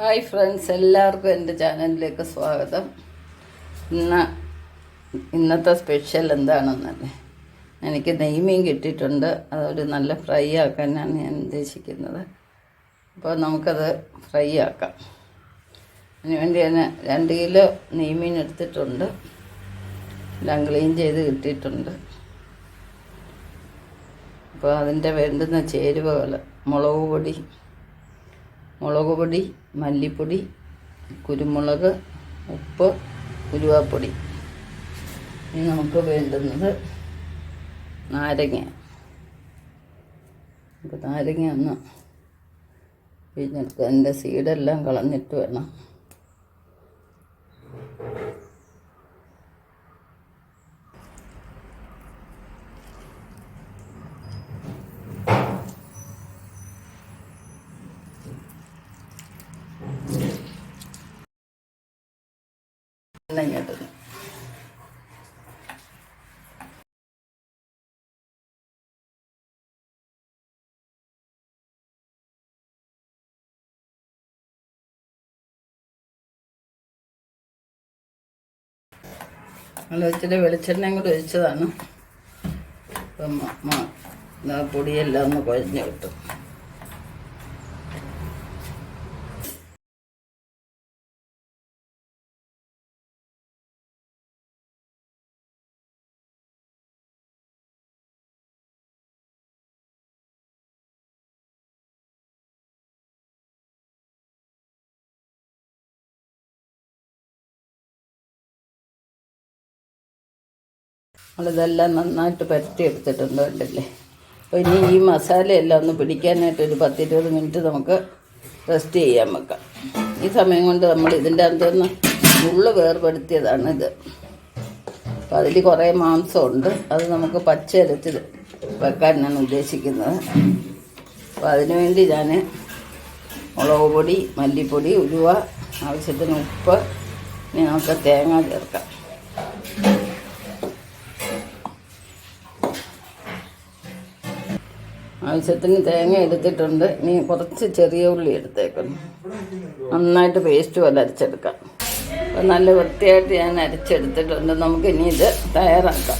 Hi friends എല്ലാവർക്കും എന്റെ ചാനലിലേക്ക് സ്വാഗതം. ഇന്ന് ഇന്നത്തെ സ്പെഷ്യൽ എന്താണെന്നല്ലേ? എനിക്ക് നെയ്മീൻ കിട്ടിയിട്ടുണ്ട്. അതൊരു നല്ല ഫ്രൈ ആക്കാനാണ് ഞാൻ ഉദ്ദേശിക്കുന്നത്. അപ്പോൾ നമുക്കത് ഫ്രൈ ആക്കാം. അതിനുവേണ്ടി ഞാൻ രണ്ട് കിലോ നെയ്മീൻ എടുത്തിട്ടുണ്ട്. എല്ലാം ക്ലീൻ ചെയ്ത് കിട്ടിയിട്ടുണ്ട്. അപ്പോൾ അതിന്റെ വേണ്ടുന്ന ചേരുവകൾ മുളക് പൊടി മുളക് പൊടി മല്ലിപ്പൊടി കുരുമുളക് ഉപ്പ് ഉലുവാപ്പൊടി. ഇനി നമുക്ക് വേണ്ടുന്നത് നാരങ്ങ. നാരങ്ങ ഒന്ന് പിഴിഞ്ഞെടുക്കുക. എന്റെ സീഡെല്ലാം കളഞ്ഞിട്ട് വേണം എല്ലാം ഇങ്ങോട്ട് നല്ല ഇച്ചിരി വെളിച്ചെണ്ണയും കൂടി ഒഴിച്ചതാണ്. അപ്പം പൊടിയെല്ലാം ഒന്ന് കുഴഞ്ഞ് കിട്ടും. നമ്മളിതെല്ലാം നന്നായിട്ട് പരത്തി എടുത്തിട്ടുണ്ട് കണ്ടില്ലേ? അപ്പോൾ ഇനി ഈ മസാലയെല്ലാം ഒന്ന് പിടിക്കാനായിട്ട് ഒരു പത്തിരുപത് മിനിറ്റ് നമുക്ക് റെസ്റ്റ് ചെയ്യാൻ വെക്കാം. ഈ സമയം കൊണ്ട് നമ്മൾ ഇതിന്റെ അകത്തുനിന്ന് വേർപെടുത്തിയതാണ് ഇത്. അപ്പോൾ അതിൽ കുറേ മാംസമുണ്ട്. അത് നമുക്ക് പച്ചരച്ചിൽ വെക്കാൻ ഞാൻ ഉദ്ദേശിക്കുന്നത്. അപ്പോൾ അതിനുവേണ്ടി ഞാൻ മുളക് പൊടി മല്ലിപ്പൊടി ഉലുവ ആവശ്യത്തിന് ഉപ്പ് ഇനി നമുക്ക് തേങ്ങ ചേർക്കാം. ആവശ്യത്തിന് തേങ്ങ എടുത്തിട്ടുണ്ട്. ഇനി കുറച്ച് ചെറിയ ഉള്ളി എടുത്തേക്കുന്നു നന്നായിട്ട് പേസ്റ്റ് പോലെ അരച്ചെടുക്കാം. അപ്പം നല്ല വൃത്തിയായിട്ട് ഞാൻ അരച്ചെടുത്തിട്ടുണ്ട്. നമുക്ക് ഇനി ഇത് തയ്യാറാക്കാം.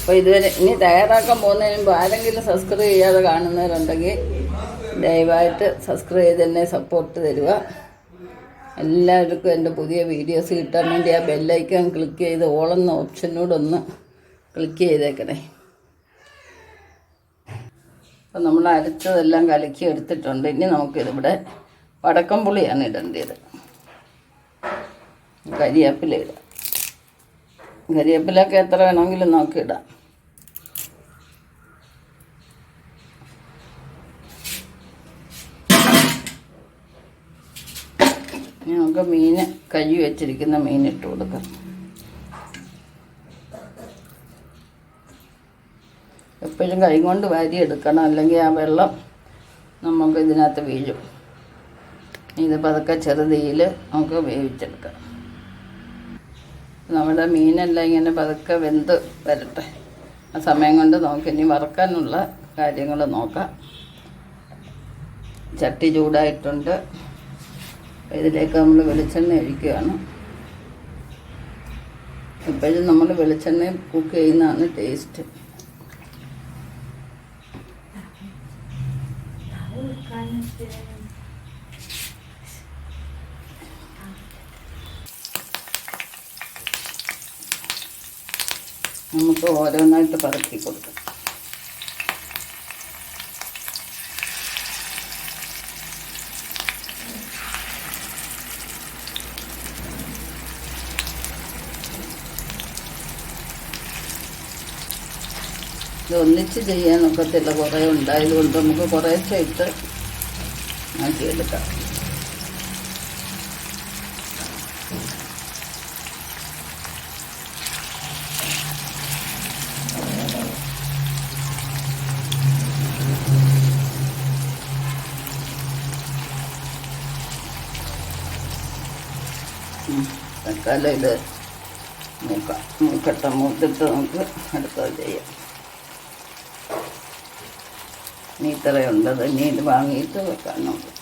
അപ്പോൾ ഇതുവരെ ഇനി തയ്യാറാക്കാൻ പോകുന്നതിന് മുമ്പ് ആരെങ്കിലും സബ്സ്ക്രൈബ് ചെയ്യാതെ കാണുന്നവരുണ്ടെങ്കിൽ ദയവായിട്ട് സബ്സ്ക്രൈബ് ചെയ്ത് എന്നെ സപ്പോർട്ട് തരിക. എല്ലാവർക്കും എന്റെ പുതിയ വീഡിയോസ് കിട്ടാൻ വേണ്ടി ആ ബെല്ലൈക്കൺ ക്ലിക്ക് ചെയ്ത് ഓളെന്ന ഓപ്ഷനോടൊന്ന് ക്ലിക്ക് ചെയ്തേക്കണേ. അപ്പം നമ്മൾ അരച്ചതെല്ലാം കലക്കി എടുത്തിട്ടുണ്ട്. ഇനി നമുക്കിതിവിടെ വടക്കം പുളിയാണ് ഇടേണ്ടത്. കരിവേപ്പില ഇടാം. കരിവേപ്പിലൊക്കെ എത്ര വേണമെങ്കിലും നമുക്ക് ഇടാം. നമുക്ക് മീൻ കഴുകി വെച്ചിരിക്കുന്ന മീൻ ഇട്ട് കൊടുക്കാം. എപ്പോഴും കൈ കൊണ്ട് വാരി എടുക്കണം. അല്ലെങ്കിൽ ആ വെള്ളം നമുക്ക് ഇതിനകത്ത് വീഴും. ഇത് പതുക്കെ ചെറുതീയിൽ നമുക്ക് വേവിച്ചെടുക്കാം. നമ്മുടെ മീനെല്ലാം ഇങ്ങനെ പതുക്കെ വെന്ത് വരട്ടെ. ആ സമയം കൊണ്ട് നമുക്ക് ഇനി വറുക്കാനുള്ള കാര്യങ്ങൾ നോക്കാം. ചട്ടി ചൂടായിട്ടുണ്ട്. ഇതിലേക്ക് നമ്മൾ വെളിച്ചെണ്ണ ഒഴിക്കുകയാണ്. എപ്പോഴും നമ്മൾ വെളിച്ചെണ്ണ കുക്ക് ചെയ്യുന്നതാണ് ടേസ്റ്റ്. നമുക്ക് ഓരോന്നായിട്ട് പറക്കി കൊടുക്കാം. ഇത് ഒന്നിച്ച് ചെയ്യാൻ ഒക്കത്തില്ല കുറേ ഉണ്ടായതുകൊണ്ട് നമുക്ക് കുറേശ്ശെ ഇട്ട് ആക്കിയെടുക്കാം ഉം. തൽക്കാലം ഇത് മൂക്കാം മൂക്കട്ട മൂത്തിട്ട് നമുക്ക് അടുത്തത് ചെയ്യാം. നീ ഇത്രയുണ്ടത് നീ ഇത് വാങ്ങിയിട്ട് വെക്കാൻ നോക്കും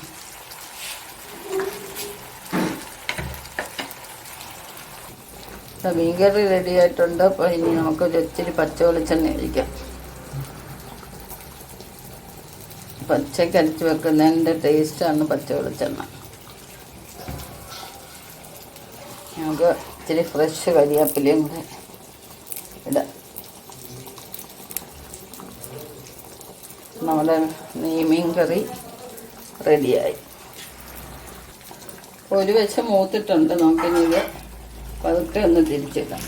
മീൻകറി റെഡി ആയിട്ടുണ്ട്. അപ്പോൾ ഇനി നമുക്ക് ഇച്ചിരി പച്ച വെളിച്ചെണ്ണ ഒഴിക്കാം. പച്ചയ്ക്ക് വെക്കുന്നതിന്റെ ടേസ്റ്റ് ടേസ്റ്റാണ് പച്ച വെളിച്ചെണ്ണ. നമുക്ക് ഇച്ചിരി ഫ്രഷ് കരിയാപ്പിലയും കൂടെ ഇടാം. നമ്മുടെ മീൻ കറി റെഡിയായി. ഒരു വശം മൂത്തിട്ടുണ്ട് നമുക്കിനി ഇത് പതുക്കെ ഒന്ന് തിരിച്ചിടാം.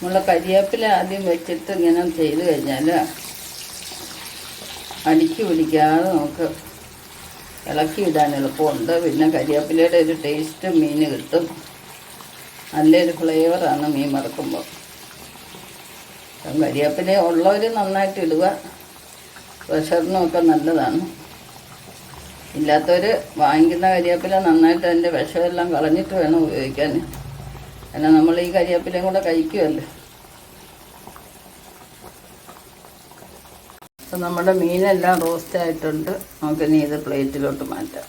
നമ്മൾ കരിയേപ്പില ആദ്യം വെച്ചിട്ട് ഇങ്ങനെ ചെയ്ത് കഴിഞ്ഞാൽ അടുക്കി പിടിക്കാതെ നമുക്ക് ഇളക്കി ഇടാൻ എളുപ്പമുണ്ട്. പിന്നെ കരിവേപ്പിലയുടെ ഒരു ടേസ്റ്റ് മീൻ കിട്ടും. നല്ലൊരു ഫ്ലേവറാണ് മീൻ മറക്കുമ്പോൾ കരിവേപ്പില ഉള്ളവർ നന്നായിട്ട് ഇടുക. പ്രഷറിനൊക്കെ നല്ലതാണ്. ഇല്ലാത്തവർ വാങ്ങിക്കുന്ന കരിവേപ്പില നന്നായിട്ട് അതിന്റെ വിഷമെല്ലാം കളഞ്ഞിട്ട് വേണം ഉപയോഗിക്കാൻ. കാരണം നമ്മൾ ഈ കരിവേപ്പിലയും കൂടെ കഴിക്കുമല്ലോ അപ്പം നമ്മുടെ മീനെല്ലാം റോസ്റ്റ് ആയിട്ടുണ്ട്. നമുക്കിനി ഇത് പ്ലേറ്റിലോട്ട് മാറ്റാം.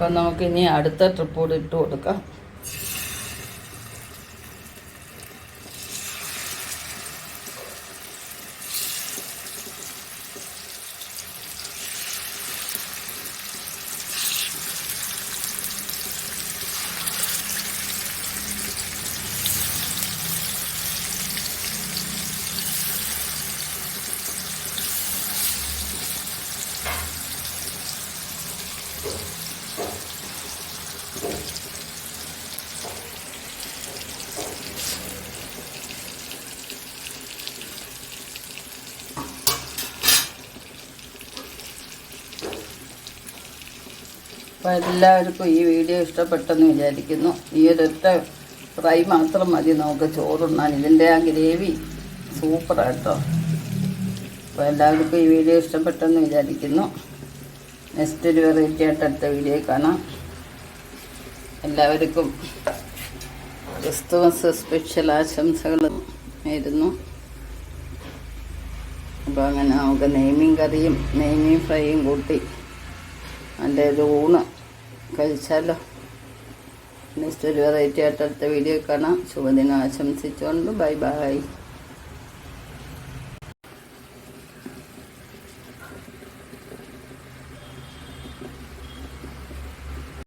അപ്പം നമുക്കിനി അടുത്ത ട്രിപ്പ് കൂടി ഇട്ട് കൊടുക്കാം. അപ്പോൾ എല്ലാവർക്കും ഈ വീഡിയോ ഇഷ്ടപ്പെട്ടെന്ന് വിചാരിക്കുന്നു. ഈ ഒരൊറ്റ ഫ്രൈ മാത്രം മതി. നമുക്ക് ചോറുണ്ണാൻ. ഇതിന്റെ ആ ഗ്രേവി സൂപ്പറാട്ടോ അപ്പോൾ എല്ലാവർക്കും ഈ വീഡിയോ ഇഷ്ടപ്പെട്ടെന്ന് വിചാരിക്കുന്നു. നെക്സ്റ്റ് ഒരു വെറൈറ്റി ആയിട്ട് അടുത്ത വീഡിയോ കാണാം. എല്ലാവർക്കും ക്രിസ്തുമസ് സ്പെഷ്യൽ ആശംസകൾ ആയിരുന്നു അപ്പോൾ അങ്ങനെ നമുക്ക് നെയ്മീൻ കറിയും നെയ്മീൻ ഫ്രൈയും കൂട്ടി നല്ല ഒരു ഊണ് കഴിച്ചാലോ? നെക്സ്റ്റ് ഒരു വെറൈറ്റി ആയിട്ട് അടുത്ത വീഡിയോ കാണാം. ശുഭദിനം ആശംസിച്ചുകൊണ്ട് ബൈ ബൈ.